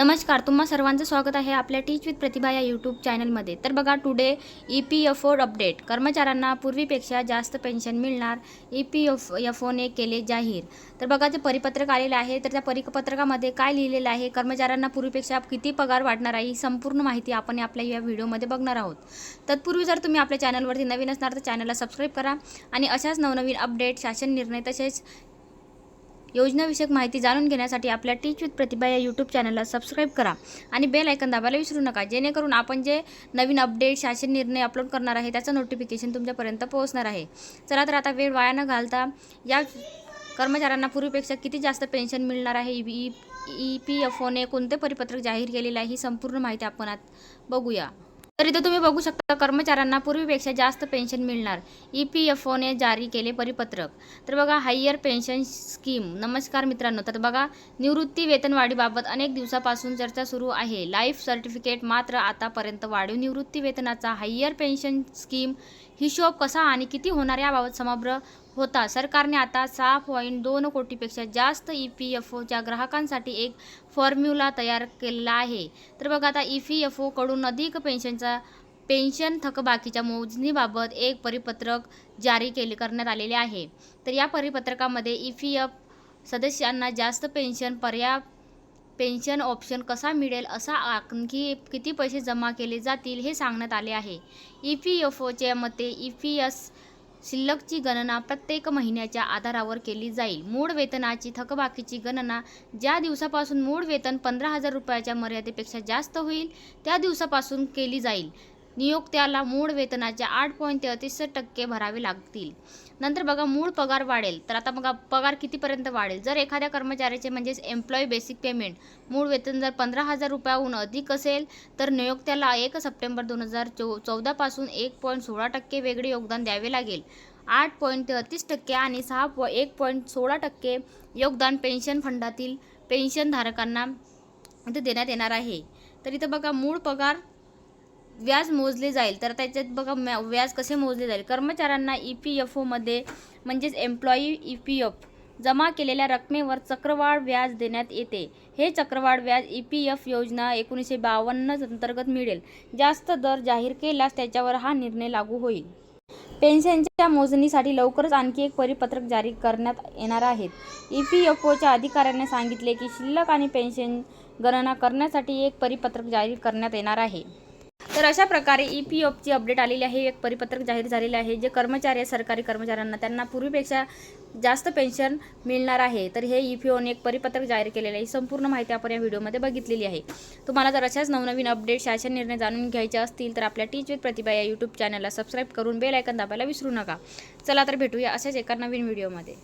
नमस्कार तुम्हा सर्वांचं स्वागत आहे आपल्या टीच विथ प्रतिभा या यूट्यूब चॅनलमध्ये तर बघा today E P F O update कर्मचाऱ्यांना पूर्वीपेक्षा जास्त पेन्शन मिळणार ई पी एफ एफ ओने केले जाहीर. तर बघा जे परिपत्रक आलेलं आहे तर त्या परिपत्रकामध्ये काय लिहिलेलं आहे कर्मचाऱ्यांना पूर्वीपेक्षा किती पगार वाढणार आहे ही संपूर्ण माहिती आपण आपल्या या व्हिडिओमध्ये बघणार आहोत. तत्पूर्वी जर तुम्ही आपल्या चॅनलवरती नवीन असणार तर चॅनलला सबस्क्राईब करा. आणि अशाच नवनवीन अपडेट शासन निर्णय तसेच योजनाविषयक माहिती जाणून घेण्यासाठी आपल्या टीच विथ प्रतिभा या यूट्यूब चॅनलला सबस्क्राईब करा आणि बेल ऐकन दाबायला विसरू नका. जेणेकरून आपण जे नवीन अपडेट शासन निर्णय अपलोड करणार आहे त्याचं नोटिफिकेशन तुमच्यापर्यंत पोहोचणार आहे. चला तर आता वेळ वाया न घालता या कर्मचाऱ्यांना पूर्वीपेक्षा किती जास्त पेन्शन मिळणार आहे? ई ई पी एफ ओने कोणते परिपत्रक जाहीर केलेले आहे? ही संपूर्ण माहिती आपण आत बघूया. तर इथं तुम्ही बघू शकता कर्मचाऱ्यांना पूर्वीपेक्षा जास्त पेन्शन मिळणार. ई पी एफ ओने जारी केले परिपत्रक. तर बघा हायर पेन्शन स्कीम नमस्कार मित्रांनो. तर बघा निवृत्ती वेतनवाढीबाबत अनेक दिवसापासून चर्चा सुरू आहे. लाईफ सर्टिफिकेट मात्र आतापर्यंत वाढीव निवृत्ती वेतनाचा हायर पेन्शन स्कीम हिशोब कसा आणि किती होणार याबाबत समग्र होता. सरकारने आता सहा पॉईंट दोन कोटीपेक्षा जास्त ई पी एफ ओच्या ग्राहकांसाठी एक फॉर्म्युला तयार केलेला आहे. तर बघा आता ई पी एफ ओकडून अधिक पेन्शनचा पेन्शन थकबाकीच्या मोजणीबाबत एक परिपत्रक जारी केले करण्यात आलेले आहे. तर या परिपत्रकामध्ये ई पी एफ सदस्यांना जास्त पेन्शन पर्या पेन्शन ऑप्शन कसा मिळेल असा आणखी किती पैसे जमा केले जातील हे सांगण्यात आले आहे. ई पी एफ ओच्या मते ई पी एस शिल्लकची गणना प्रत्येक महिन्याच्या आधारावर केली जाईल. मूळ वेतनाची थकबाकीची गणना ज्या दिवसापासून मूळ वेतन पंधरा हजार रुपयाच्या मर्यादेपेक्षा जास्त होईल त्या दिवसापासून केली जाईल. नियोक्त्याला मूळ वेतनाच्या आठ पॉईंट तेहतीस टक्के भरावे लागतील. नंतर बघा मूळ पगार वाढेल. तर आता बघा पगार कितीपर्यंत वाढेल? जर एखाद्या कर्मचाऱ्याचे म्हणजेच एम्प्लॉई बेसिक पेमेंट मूळ वेतन जर पंधरा हजार रुपयाहून अधिक असेल तर नियोक्त्याला एक सप्टेंबर दोन हजार चौ चौदापासून एक पॉईंट सोळा टक्के वेगळे योगदान द्यावे लागेल. आठ पॉईंट तेहतीस टक्के आणि सहा पॉ एक पॉईंट सोळा टक्के योगदान पेन्शन फंडातील पेन्शनधारकांना इथं देण्यात येणार आहे. तर इथं बघा मूळ पगार व्याज मोजले जाईल. तर त्याच्यात बघा म्या व्याज कसे मोजले जाईल? कर्मचाऱ्यांना ई पी एफ ओमध्ये म्हणजेच एम्प्लॉई ई पी एफ जमा केलेल्या रकमेवर चक्रवाढ व्याज देण्यात येते. हे चक्रवाढ व्याज ई पी एफ योजना एकोणीसशे बावन्न अंतर्गत मिळेल. जास्त दर जाहीर केल्यास त्याच्यावर हा निर्णय लागू होईल. पेन्शनच्या मोजणीसाठी लवकरच आणखी एक परिपत्रक जारी करण्यात येणार आहेत ई पी एफ ओच्या अधिकाऱ्यांनी सांगितले की शिल्लक आणि पेन्शन गणना करण्यासाठी एक परिपत्रक जारी करण्यात येणार आहे. तर अशा प्रकारे ई पी एफची अपडेट आलेली आहे. एक परिपत्रक जाहीर झालेले आहे जे कर्मचारी आहेत सरकारी कर्मचाऱ्यांना त्यांना पूर्वीपेक्षा जास्त पेन्शन मिळणार आहे. तर हे ई पी ओने एक परिपत्रक जाहीर केलेलं आहे. ही संपूर्ण माहिती आपण या व्हिडिओमध्ये बघितलेली आहे. तुम्हाला जर अशाच नवनवीन अपडेट शासन निर्णय जाणून घ्यायचे असतील तर आपल्या टीच विथ प्रतिभा या यूट्यूब चॅनलला सबस्क्राईब करून बेल आयकन दाबायला विसरू नका. चला तर भेटूया अशाच एका नवीन व्हिडिओमध्ये.